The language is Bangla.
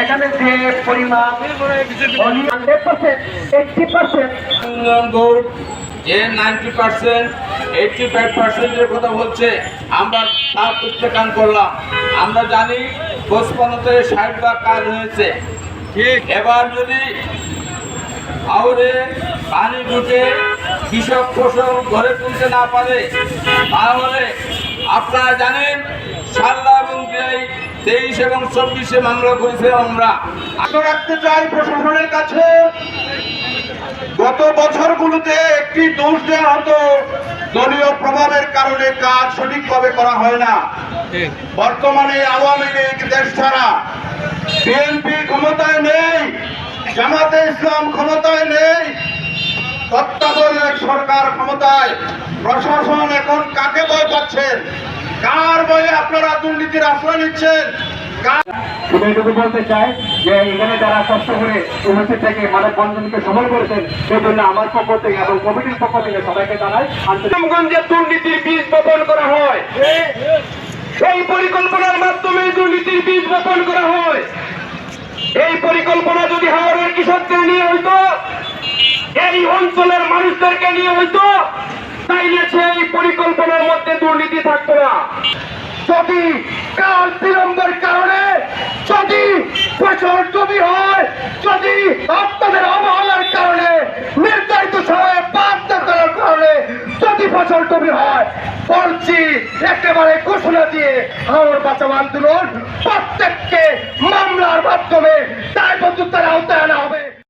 এখানে যে পরিমাণ হান্ড্রেড পার্সেন্ট যে নাইনটি পার্সেন্ট এইটটি ফাইভ পার্সেন্টের কথা বলছে আমরা তা প্রত্যাখ্যান করলাম। আমরা জানি পঁচপান্নতে ষাট ভাগ কাজ হয়েছে। ঠিক। এবার যদি আউরে পানি ঢুকে কৃষক ফসল ঘরে তুলতে না পারে তাহলে আপনারা জানেন তেইশ এবং চব্বিশে মামলা করেছিলাম আমরা। আশা রাখতে চাই প্রশাসনের কাছে, গত বছরগুলোতে একটি দোষ দেওয়া হতো, দলীয় প্রভাবের কারণে কাজ সঠিকভাবে করা হয় না। বর্তমানে আওয়ামী লীগ দেশ ছাড়া বিএনপি ক্ষমতায় নেই, জামাতে ইসলাম ক্ষমতায় নেই, তত্ত্বাবধায়ক সরকার ক্ষমতায়, প্রশাসন এখন কাকে ভয় পাচ্ছেন কার বয়ে আপনারা দুর্নীতির আশ্রয় নিচ্ছেন? এটুকু বলতে চাই যে এখানে যারা কষ্ট করে উপস্থিত থেকে মানব বন্ধনকে সফল করেছেন সেই জন্য আমার পক্ষ থেকে এবং কমিটির পক্ষ থেকে সবাইকে জানাই দুর্নীতির বীজ বপন করা হয় সেই পরিকল্পনার মাধ্যমে দুর্নীতির বীজ বপন করা হয়। এই পরিকল্পনা যদি হাওড়ের কৃষকদের নিয়ে হইতো এই অঞ্চলের মানুষদেরকে নিয়ে হইতো তাইলে সেই পরিকল্পনার মধ্যে দুর্নীতি থাকতো না। যদি কাল বিলম্বের কারণে যদি ফসল জমি হয়, যদি আপনাদের অবহেলার কারণে নির্ধারিত সময়ে না করার কারণে যদি ফসল জমি হয়, বলছি, একেবারে ঘোষণা দিয়ে আমার বাঁচাও আন্দোলন প্রত্যেককে মামলার মাধ্যমে দায়বদ্ধতার আওতায় আনা হবে।